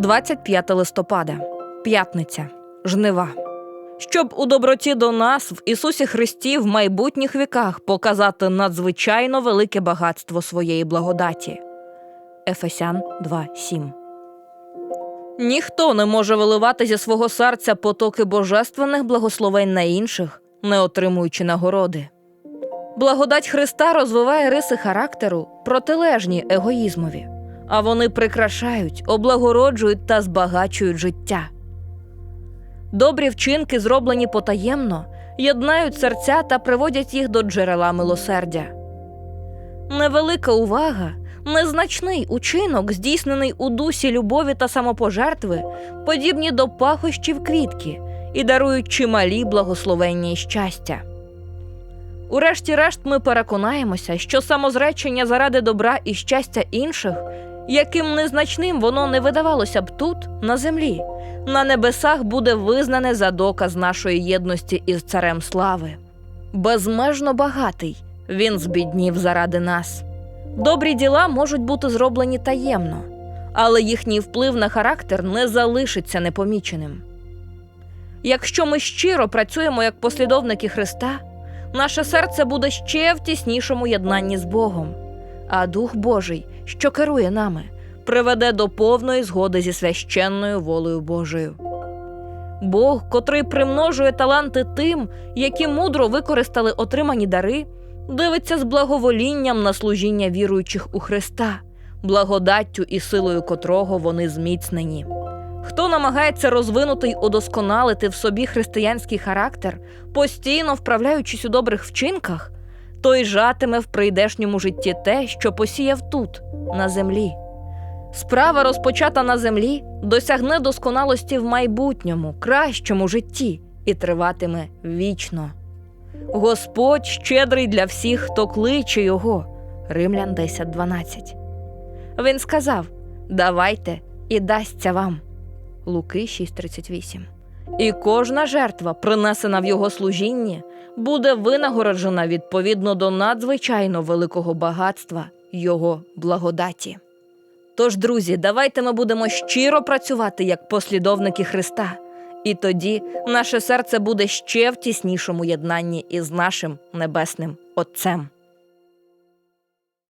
25 листопада, п'ятниця, жнива. Щоб у доброті до нас в Ісусі Христі в майбутніх віках показати надзвичайно велике багатство своєї благодаті. Ефесян 2.7 Ніхто не може виливати зі свого серця потоки божественних благословень на інших, не отримуючи нагороди. Благодать Христа розвиває риси характеру, протилежні егоїзмові, а вони прикрашають, облагороджують та збагачують життя. Добрі вчинки, зроблені потаємно, єднають серця та приводять їх до джерела милосердя. Невелика увага, незначний учинок, здійснений у дусі любові та самопожертви, подібні до пахощів квітки і дарують чималі благословення і щастя. Урешті-решт ми переконаємося, що самозречення заради добра і щастя інших, яким незначним воно не видавалося б тут, на землі, на небесах буде визнане за доказ нашої єдності із царем слави. Безмежно багатий він збіднів заради нас. Добрі діла можуть бути зроблені таємно, але їхній вплив на характер не залишиться непоміченим. Якщо ми щиро працюємо як послідовники Христа, наше серце буде ще в тіснішому єднанні з Богом, а Дух Божий, що керує нами, приведе до повної згоди зі священною волею Божою. Бог, котрий примножує таланти тим, які мудро використали отримані дари, дивиться з благоволінням на служіння віруючих у Христа, благодаттю і силою котрого вони зміцнені. Хто намагається розвинути й удосконалити в собі християнський характер, постійно вправляючись у добрих вчинках, той жатиме в прийдешньому житті те, що посіяв тут, на землі. Справа, розпочата на землі, досягне досконалості в майбутньому, кращому житті і триватиме вічно. Господь щедрий для всіх, хто кличе його. Римлян 10.12. Він сказав: Давайте і дасться вам. Луки 6.38. І кожна жертва, принесена в його служінні, буде винагороджена відповідно до надзвичайно великого багатства його благодаті. Тож, друзі, давайте ми будемо щиро працювати як послідовники Христа, і тоді наше серце буде ще в тіснішому єднанні із нашим небесним Отцем.